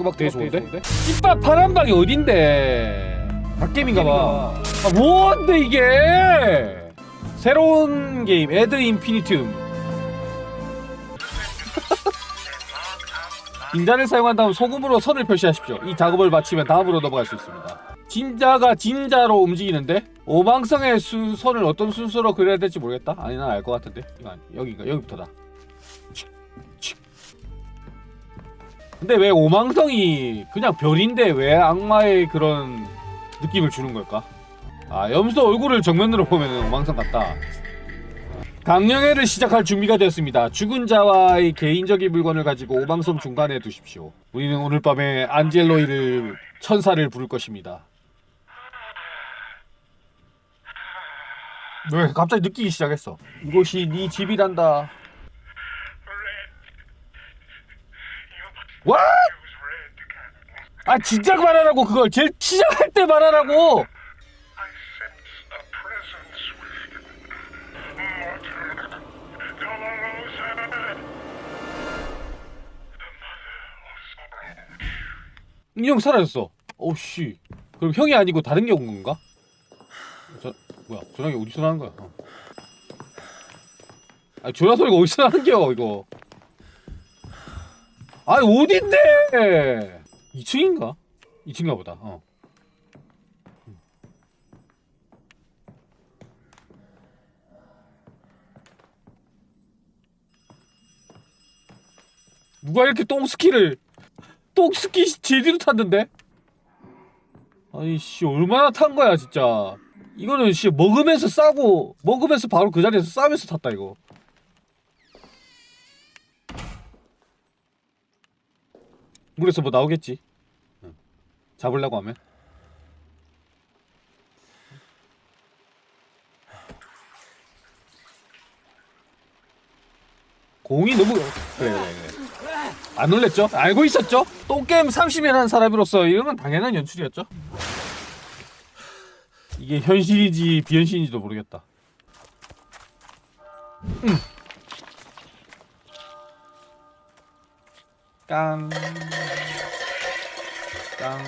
음악 되게 좋은데? 찐밥 파란방이 어딘데? 갓게임인가봐. 아, 뭔데 이게? 새로운 게임 에드 인피니툼. 인자를 사용한 다음 소금으로 선을 표시하십시오. 이 작업을 마치면 다음으로 넘어갈 수 있습니다. 진자가 진자로 움직이는데 오망성의 수, 선을 어떤 순서로 그려야 될지 모르겠다. 아니 난 알 것 같은데. 이거 아니, 여기가 여기부터다. 근데 왜 오망성이 그냥 별인데 왜 악마의 그런 느낌을 주는 걸까? 아 염소 얼굴을 정면으로 보면 오망성 같다. 강령회를 시작할 준비가 되었습니다. 죽은 자와의 개인적인 물건을 가지고 오방섬 중간에 두십시오. 우리는 오늘 밤에 안젤로이를 천사를 부를 것입니다. 왜 갑자기 느끼기 시작했어? 이곳이 네 집이란다. What? 아 진작 말하라고 그걸 제일 시작할 때 말하라고. 인형 사라졌어. 오씨. 그럼 형이 아니고 다른 게 온 건가? 저 뭐야? 전화기 어디서 나는 거야? 어. 아 전화 소리가 어디서 나는 겨 이거? 아 어딘데? 2층인가? 2층인가 보다. 어. 누가 이렇게 똥스키를 똥스키 제대로 탔는데? 아니 씨 얼마나 탄 거야 진짜 이거는 씨 먹으면서 싸고 먹으면서 바로 그 자리에서 싸면서 탔다 이거 물에서 뭐 나오겠지 응. 잡으려고 하면 공이 너무 그래 안 놀랬죠? 알고 있었죠? 똥게임 30년 한 사람으로서 이런 건 당연한 연출이었죠? 이게 현실인지 비현실인지도 모르겠다. 음. 깡. 깡.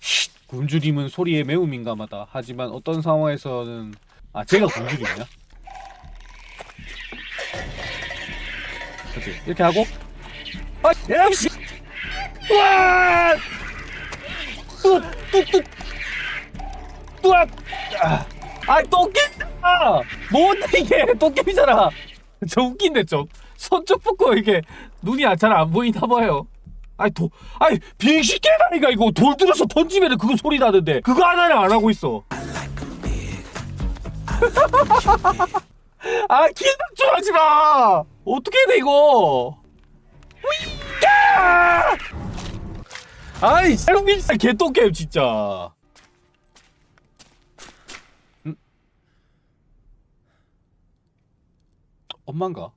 쉿. 굶주림은 소리에 매우 민감하다. 하지만 어떤 상황에서는 아 제가 굶주림이야? 그렇지 이렇게 하고 아, 역시! 와! 뚝뚝뚝! 뚜악! 아, 아 똥개다! 뭔데 이게 똥개이잖아. 저 웃긴데 좀. 손쪽 붙고 이게 눈이 잘 안 보이나 봐요. 아이 도, 아이 빙식개다니까 이거 돌 들어서 던지면 그거 소리 나는데 그거 하나를 안 하고 있어. 아 기분 좀 하지 마. 어떻게 돼 이거? 야! 아이 진짜 개똥게임 진짜 음? 엄마인가?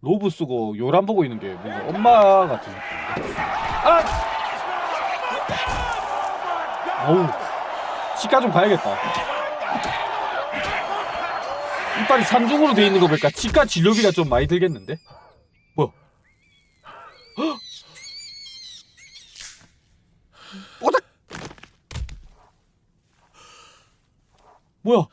로브 쓰고 요람 보고 있는 게 뭔가 엄마 같은 아! 어우 치과 좀 가야겠다 이빨이 삼중으로 돼 있는 거 보니까 치과 진료비가 좀 많이 들겠는데? 뭐야? 뭐야?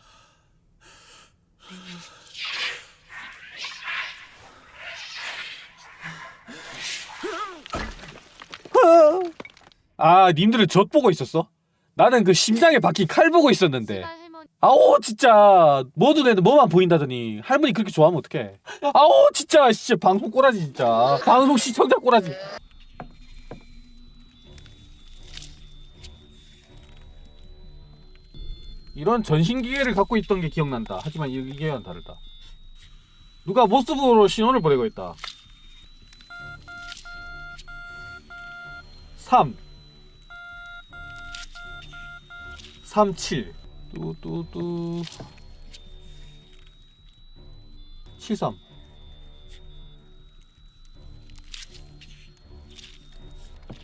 아, 님들은 젖 보고 있었어? 나는 그 심장에 박힌 칼 보고 있었는데. 아오 진짜. 모든 애들 뭐만 보인다더니 할머니 그렇게 좋아하면 어떡해? 아오 진짜 진짜 방송 꼬라지 진짜. 방송 시청자 꼬라지. 이런 전신기계를 갖고 있던 게 기억난다. 하지만 이 기계와는 다르다. 누가 모스부로 신호를 보내고 있다. 3 37 뚜뚜뚜. 73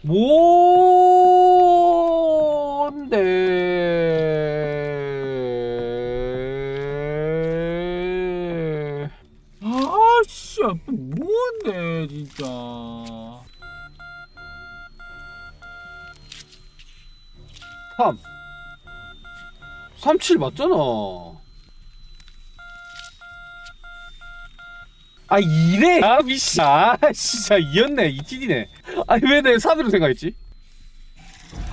뭔데? 아씨 뭔데 진짜. 참 37 맞잖아. 아 이래? 아 미씨. 아 진짜 이었네. 이티디네. 아니 왜내 3으로 생각했지?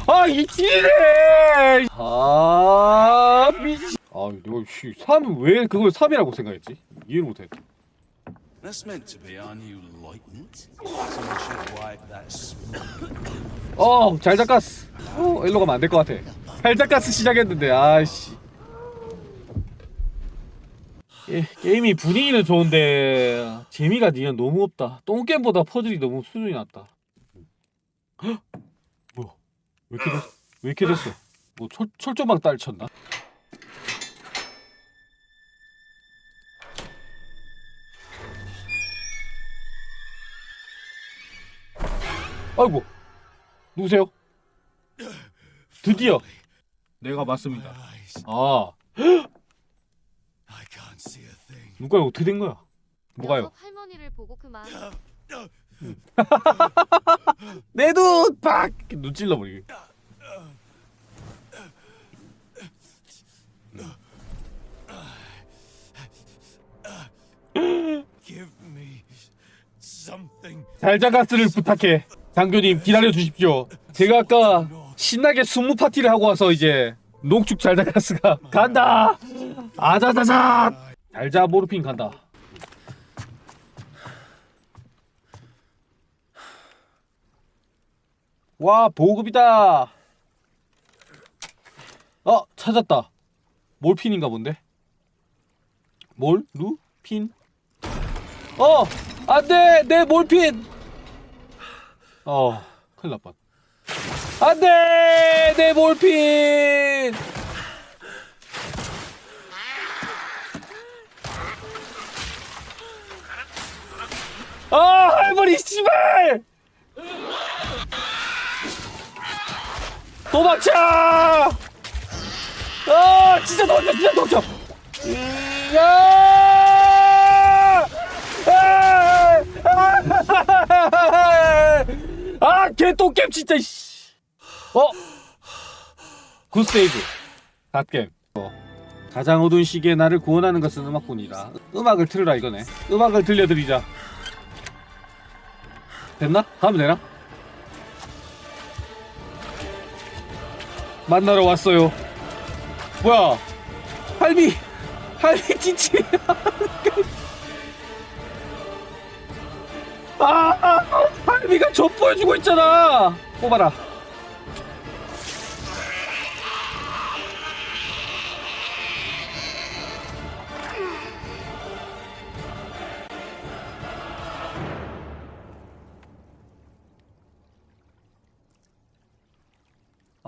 아 이티디네! 아 미씨. 아 내가 씨 3은 왜 그걸 3이라고 생각했지? 이해를 못해. That's meant to be our new lieutenant. Someone should wipe that smell. 어, 잘 잡았어. 어, 일로 가면 안 될 것 같아. 잘 잡았어 시작했는데, 아씨. 게, 게임이 분위기는 좋은데 재미가 니는 너무 없다. 똥게임보다 퍼즐이 너무 수준이 낮다. 헉! 뭐야? 왜 이렇게 됐어? 왜 이렇게 됐어? 뭐 철, 철조망 딸 쳤나? 아이고 누구세요? 드디어 내가 맞습니다. 아 thing. 누가 어떻게 된 거야? 뭐가요? 할머니를 보고 그만 내 눈! 팍! 눈 찔러버리게. 잘자가스를 부탁해. 장교님 기다려 주십시오. 제가 아까 신나게 스무 파티를 하고 와서 이제 농축 잘자가스가 간다. 아자자자. 잘자 모르핀 간다. 와 보급이다. 어 찾았다. 몰핀인가 본데. 몰? 루? 핀? 어! 안 돼! 내 몰핀! 어, 큰일 날 뻔. 안 돼! 내 몰핀! 아, 할머니, 씨발! 도망쳐! 아, 진짜 도망쳐, 진짜 도망쳐! 아! 아, 개똥겜 진짜 씨. 어? 굿세이브. 갓겜. 어. 가장 어두운 시기에 나를 구원하는 것은 음악뿐이다. 음악을 틀으라 이거네. 음악을 들려드리자. 됐나? 가면 되나? 만나러 왔어요. 뭐야? 할미, 할미 찌찌. 아, 아, 할미가 저 보여주고 있잖아. 뽑아라.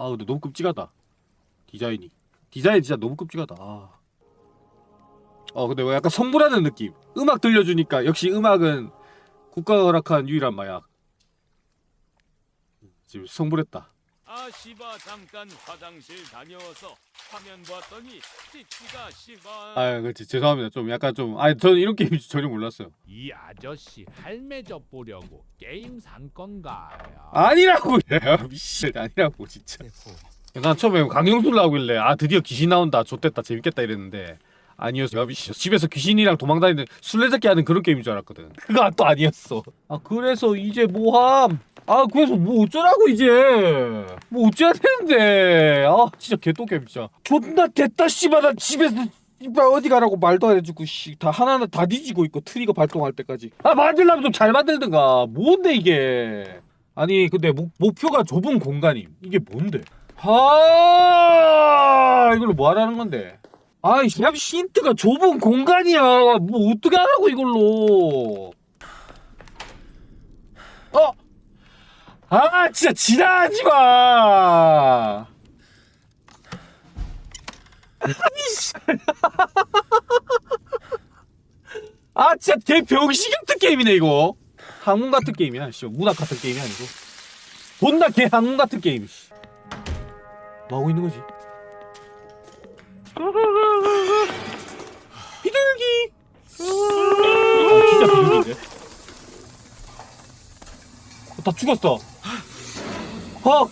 아 근데 너무 끔찍하다. 디자인이. 디자인 진짜 너무 끔찍하다. 아. 어 근데 왜 약간 선물하는 느낌. 음악 들려주니까 역시 음악은 국가가 허락한 유일한 마약. 지금 성불했다 아 씨바 잠깐 화장실 다녀와서 화면 봤더니 찌찌가 씨바. 아 그렇지. 죄송합니다. 좀 약간 좀 아니 저는 이런 게임 전혀 몰랐어요. 이 아저씨 할매 접 보려고 게임 산 건가요? 아니라고 야 미씨 아니라고 진짜. 난 처음에 강영술 나오길래 아 드디어 귀신 나온다 좋됐다 재밌겠다 이랬는데 아니었어. 야 미씨 집에서 귀신이랑 도망다니는 술래잡기 하는 그런 게임인 줄 알았거든. 그거 또 아니었어. 아 그래서 이제 뭐함? 아 그래서 뭐 어쩌라고 이제? 뭐 어째야 되는데? 아 진짜 개똥게임 진짜. 존나 됐다 씨발. 나 집에서 씨발 어디 가라고 말도 안 해주고 씨다 하나하나 다 뒤지고 있고 트리거 발동할 때까지. 아 만들려면 좀 잘 만들든가. 뭔데 이게? 아니 근데 목, 목표가 좁은 공간임. 이게 뭔데? 아 이걸로 뭐 하라는 건데 아이 샵 힌트가 좁은 공간이야 뭐 어떻게 하라고 이걸로 어? 아 진짜 지나가지 마 아니 씨. 아 진짜 개 병신 같은 게임이네 이거 항문 같은 게임이야 씨 문학 같은 게임이 아니고 존나 개 항문 같은 게임 씨. 뭐 하고 있는 거지? 비둘기. 아, 진짜 비둘기인데. 어, 다 죽었어. 어.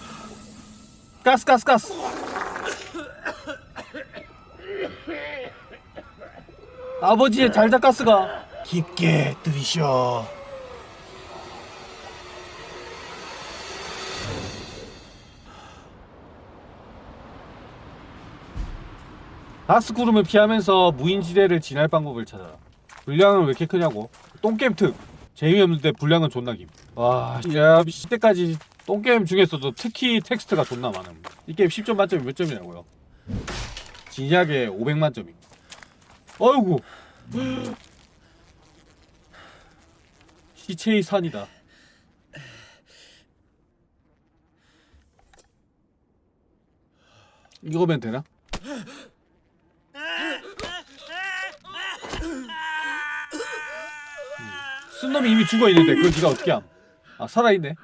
가스 가스 가스. 아버지의 잘자 가스가 깊게 들이셔. 가스 구름을 피하면서 무인지대를 지날 방법을 찾아라. 분량은 왜 이렇게 크냐고. 똥게임 특. 재미없는데 분량은 존나 김. 와, 야, 시대까지 똥게임 중에서도 특히 텍스트가 존나 많음. 이 게임 10점 만점이 몇 점이냐고요? 진작에 500만 점이. 어이구. 시체의 산이다. 이거면 되나? 쓴 놈이 이미 죽어 있는데 그걸 네가 어떻게 함? 아 살아 있네.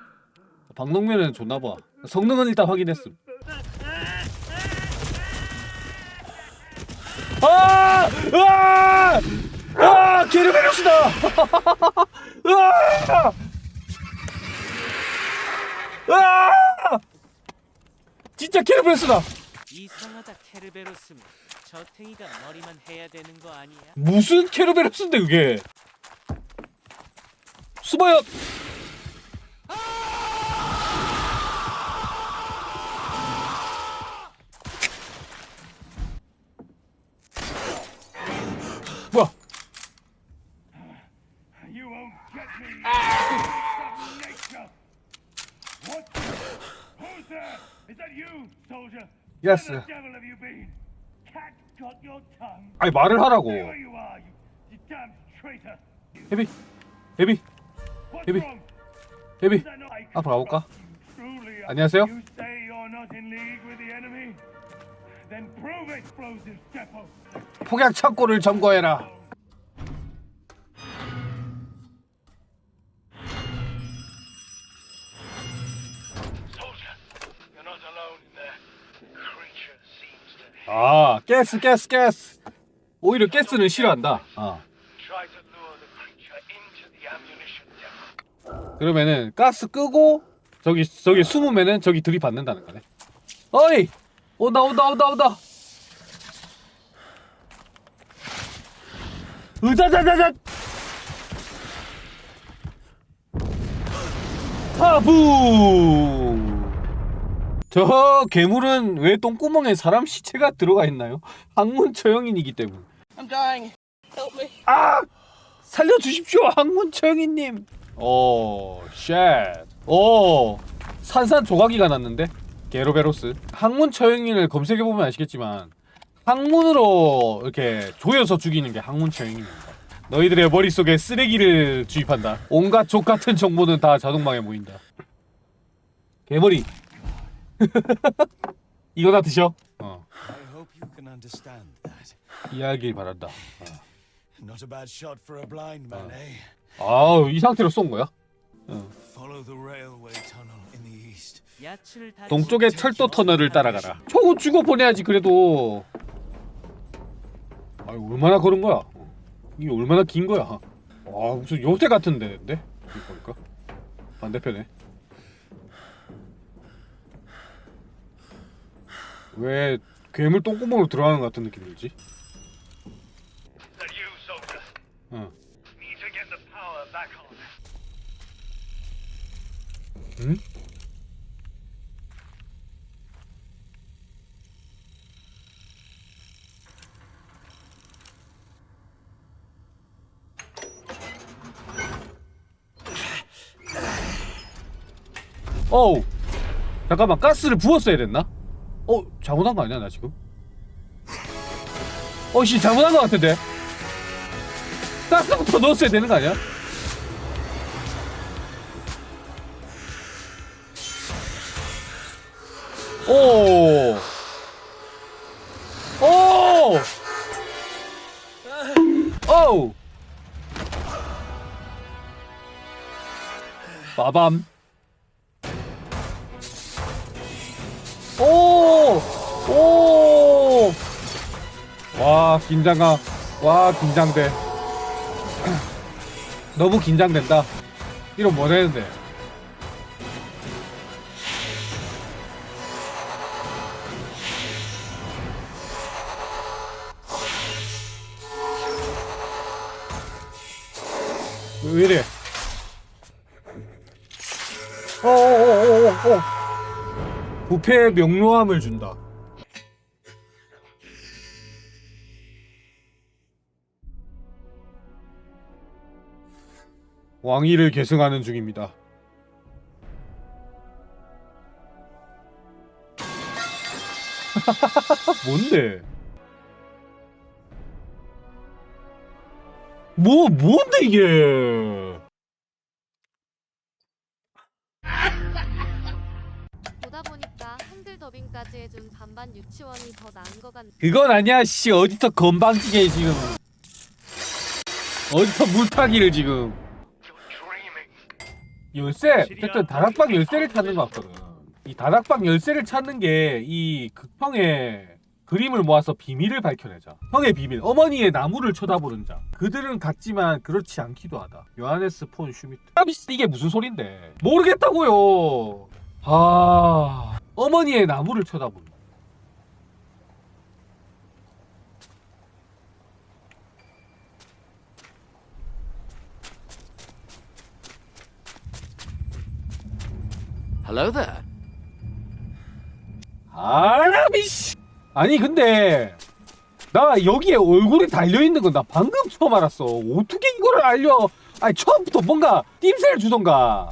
박농면은 좋나 봐. 성능은 일단 확인했음. 아! 아! 아! 게르베르스다! 아! 아! 진짜 게르베르스다! 이상하다 케르베로스는 저탱이가 머리만 해야 되는 거 아니야? 무슨 케르베르스인데 그게? 숨어요! 뭐야? Tongue. 아니 말을 하라고. Traitor. 헤비, 헤비? 헤비. 앞으로 가볼까? 안녕하세요. 폭약 창고를 점거해라. 아, 가스, 가스, 가스. 오히려 가스는 싫어한다. 아. 그러면은 가스 끄고 저기 저기 숨으면은 저기 들이받는다는 거네. 어이, 온다 온다 온다 온다. 으자자자자. 하부. 저 괴물은 왜 똥구멍에 사람 시체가 들어가 있나요? 항문 처형인이기 때문. I'm dying. Help me. 아! 살려주십시오, 항문 처형이님. 오, 쉣. 오, 산산 조각이가 났는데? 게로베로스. 항문 처형인을 검색해보면 아시겠지만, 항문으로 이렇게 조여서 죽이는 게 항문 처형입니다. 너희들의 머릿속에 쓰레기를 주입한다. 온갖 족 같은 정보는 다 자동방에 모인다. 개머리. 이거 다 드셔. 어. 이해하길 바란다. Not a bad shot for a blind man, eh? 아우, 이 상태로 쏜 거야? 동쪽의 철도 터널을 따라가라. 초고 죽어 보내야지 그래도. 아유 얼마나 걸은 거야? 이게 얼마나 긴 거야? 와 무슨 요새 같은 데인데? 여기 보니까 반대편에. 왜 괴물 똥구멍으로 들어가는 것 같은 느낌 들지? 응. 응? 어우 잠깐만 가스를 부었어야 됐나? 어 잘못한 거 아니야 나 지금? 어씨 잘못한 거 같은데 가스부터 넣었어야 되는 거 아니야? 오. 오. 오. 빠밤. 오. 오. 와, 긴장감. 와, 긴장돼. 너무 긴장된다. 이런 뭐 되는데. 왜, 왜 이래? 어어어어어 부패의 명료함을 준다. 왕위를 계승하는 중입니다. 뭔데? 뭐 뭔데 이게? 보다 보니까 한글 더빙까지 해준 반반 유치원이 더 나은 것 같네. 그건 아니야 씨 어디서 건방지게 지금 어디서 물타기를 지금 열쇠 어쨌든 다락방 열쇠를 찾는 것 같거든 이 다락방 열쇠를 찾는 게 이 극형의 그림을 모아서 비밀을 밝혀내자. 형의 비밀 어머니의 나무를 쳐다보는 자. 그들은 같지만 그렇지 않기도 하다. 요하네스 폰 슈미트. 아, 씨, 이게 무슨 소린데? 모르겠다고요! 아 어머니의 나무를 쳐다보는 Hello there. 아라비 씨. 아니 근데 나 여기에 얼굴이 달려 있는 건 나 방금 처음 알았어. 어떻게 이거를 알려? 아니 처음부터 뭔가 낌새를 주던가.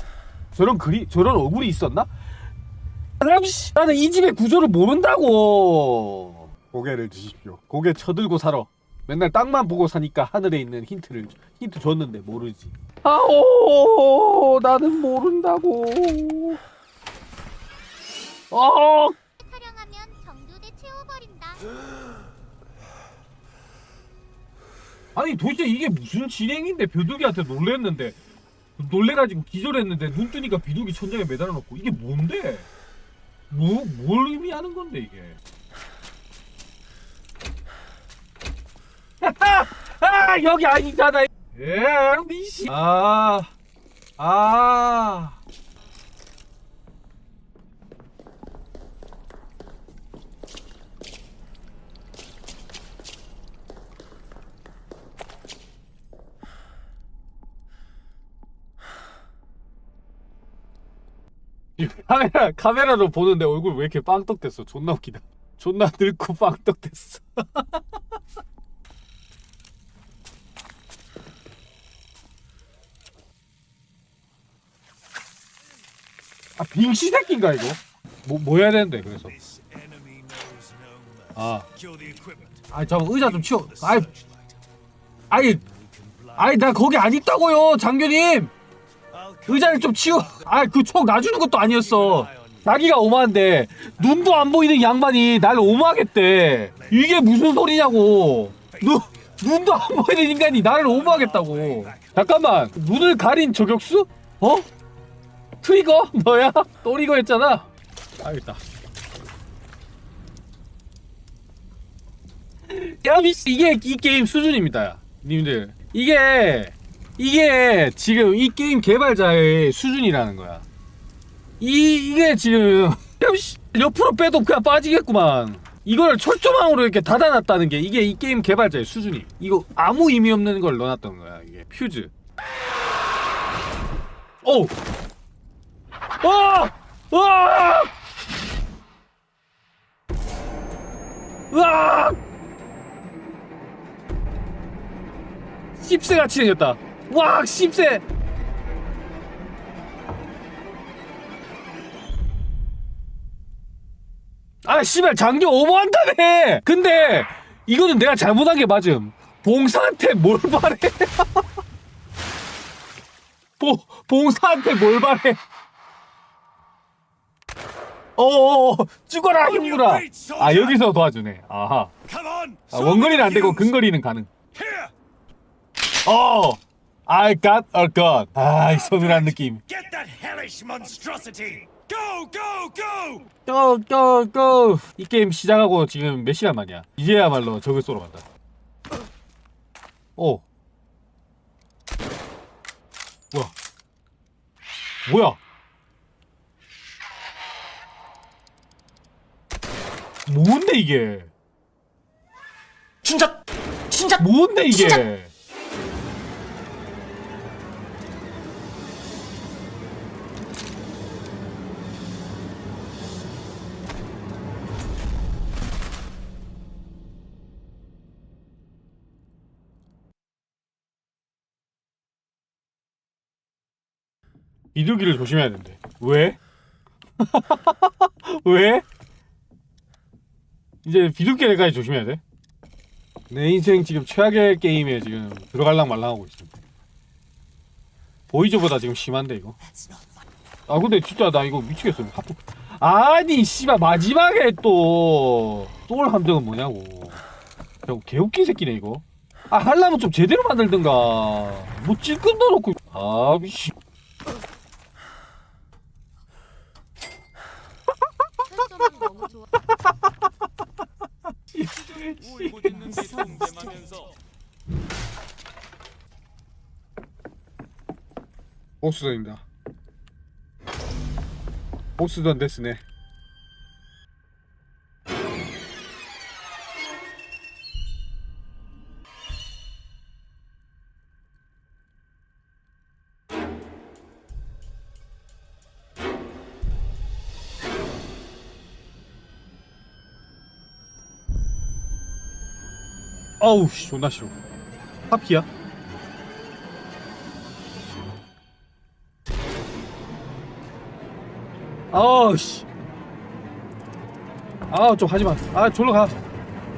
저런 그리 저런 얼굴이 있었나? 나는 이 집의 구조를 모른다고. 고개를 드십시오. 고개 쳐들고 살아. 맨날 땅만 보고 사니까 하늘에 있는 힌트를 힌트 줬는데 모르지. 아오 나는 모른다고. 어 타령하면 정두대 채워버린다. 아니 도대체 이게 무슨 진행인데 비둘기한테 놀랬는데 놀래가지고 기절했는데 눈 뜨니까 비둘기 천장에 매달아 놓고 이게 뭔데? 뭐, 뭘 의미하는 건데 이게? 아 여기 아니잖아. 예, 미씨. 아, 아. 카메라 카메라로 보는데 얼굴 왜 이렇게 빵떡됐어? 존나 웃기다. 존나 늙고 빵떡됐어. 아 빙시 새끼인가 이거? 뭐 뭐 해야 되는데 그래서? 아, 아니 잠 의자 좀 치워. 아이, 아이, 아이 나 거기 안 있다고요, 장교님. 의자를 좀 치워. 아, 그총 놔주는 것도 아니었어. 자기가 오마한데 눈도 안 보이는 양반이 날 오마하겠대. 이게 무슨 소리냐고. 눈 눈도 안 보이는 인간이 나를 오마하겠다고. 잠깐만, 눈을 가린 저격수? 어? 트리거? 너야? 또리거 했잖아. 알겠다. 야, 미씨, 이게 이 게임 수준입니다. 님들. 이게 이게 지금 이 게임 개발자의 수준이라는 거야. 이 이게 지금 옆으로 빼도 그냥 빠지겠구만. 이걸 철조망으로 이렇게 닫아놨다는 게 이게 이 게임 개발자의 수준이. 이거 아무 의미 없는 걸 넣어놨던 거야 이게 퓨즈. 오. 와! 와! 으악! 씹새 같이 생겼다. 와, 씹새. 아, 씨발 장교 오버한다며. 근데 이거는 내가 잘못한 게 맞음. 봉사한테 뭘 바래? 봉 봉사한테 뭘 바래? 어어어 죽어라 힘물아. 아 여기서 도와주네. 아하. 아, 원거리는 안 되고 근거리는 가능. 어. I got a gun. 아, 이 서늘한 느낌. Get that hellish monstrosity! Go, go, go! 고, 고, 고. 이 게임 시작하고 지금 몇 시간 만이야? 이제야말로 적을 쏘러 간다. 오. 뭐야? 뭐야? 뭔데 이게? 진짜 진짜 뭔데 이게? 비둘기를 조심해야 된대. 왜? 왜? 이제 비둘기까지 조심해야 돼? 내 인생 지금 최악의 게임에 지금 들어갈랑 말랑 하고 있어. 보이저보다 지금 심한데 이거. 아 근데 진짜 나 이거 미치겠어. 하프. 아니 씨발 마지막에 또 소울 함정은 뭐냐고. 야, 개웃긴 새끼네 이거. 아 하려면 좀 제대로 만들든가. 뭐 찔끔 넣어놓고. 아 씨. 철조망 너무 좋아. 울부짖는 게 동대하면서 보스전입니다. 보스전 됐으네. 아우 씨 존나 싫어. 하피야? 아우 씨. 아, 좀 하지 마. 아, 졸로 가.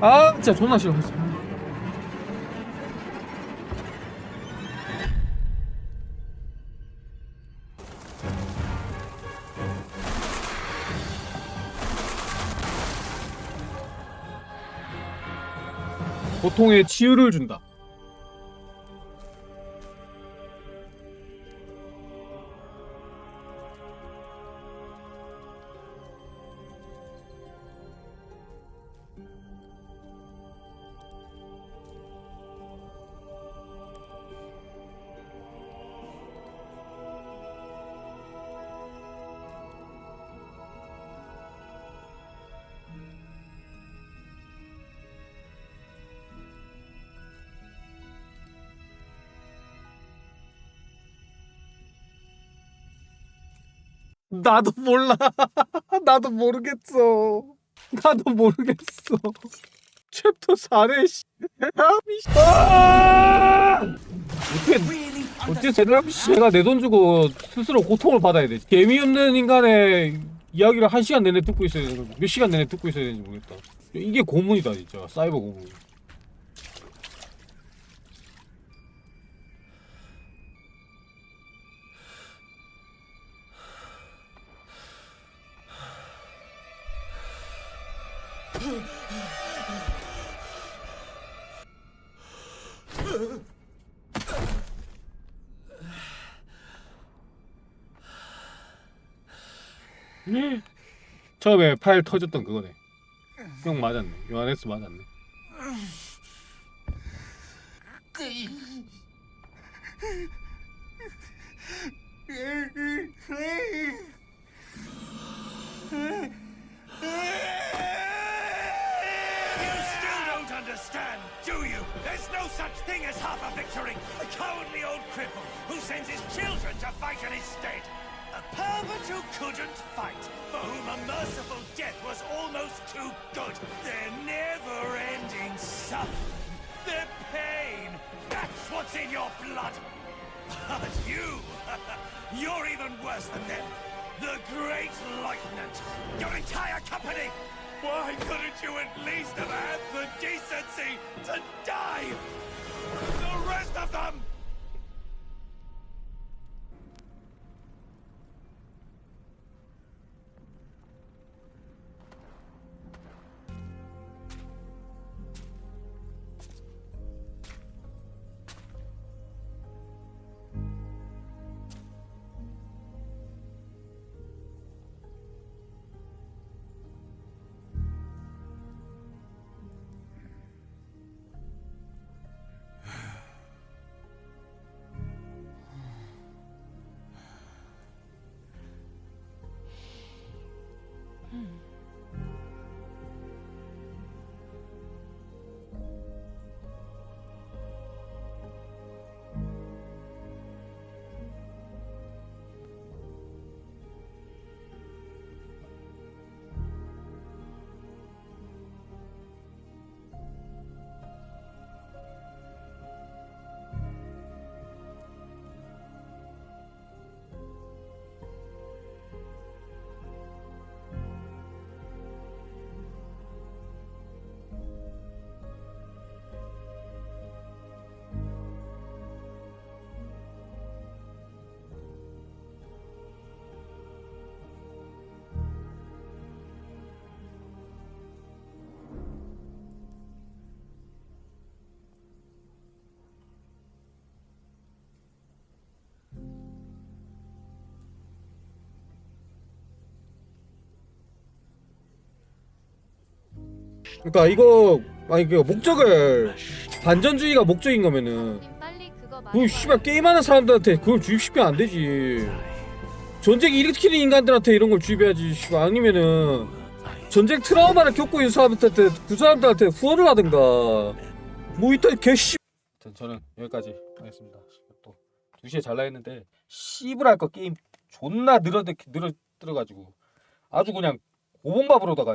아, 진짜 존나 싫어. 고통에 치유를 준다. 나도 몰라. 나도 모르겠어. 나도 모르겠어. 챕터 4네 씨. 아! 어떻게 어떻게 제대로 씨가 내 돈 주고 스스로 고통을 받아야 돼. 재미없는 인간의 이야기를 한 시간 내내 듣고 있어야 되는 몇 시간 내내 듣고 있어야 되는지 모르겠다. 이게 고문이다 진짜 사이버 고문. 처음에 파일 터졌던 그거네. 형 맞았네. 요하네스 맞았네. Good. Their never-ending suffering, their pain, that's what's in your blood. But you, you're even worse than them. The Great Lieutenant, your entire company. Why couldn't you at least have had the decency to die? The rest of them! 그러니까 이거 아니 그 목적을 반전주의가 목적인 거면은 님 빨리 그. 씨발 게임하는 사람들한테 그걸 주입시키면 안 되지. 전쟁 일으키는 인간들한테 이런 걸 주입해야지. 씨발 아니면은 전쟁 트라우마를 겪고 있는 사람들한테 그 사람들한테 후원을 하든가. 뭐 이딴 개씨. 저는 여기까지 하겠습니다. 또 2시에 잘라 했는데 씨부랄 거 게임 존나 늘어 늘어 들어가지고 아주 그냥 고봉밥으로다가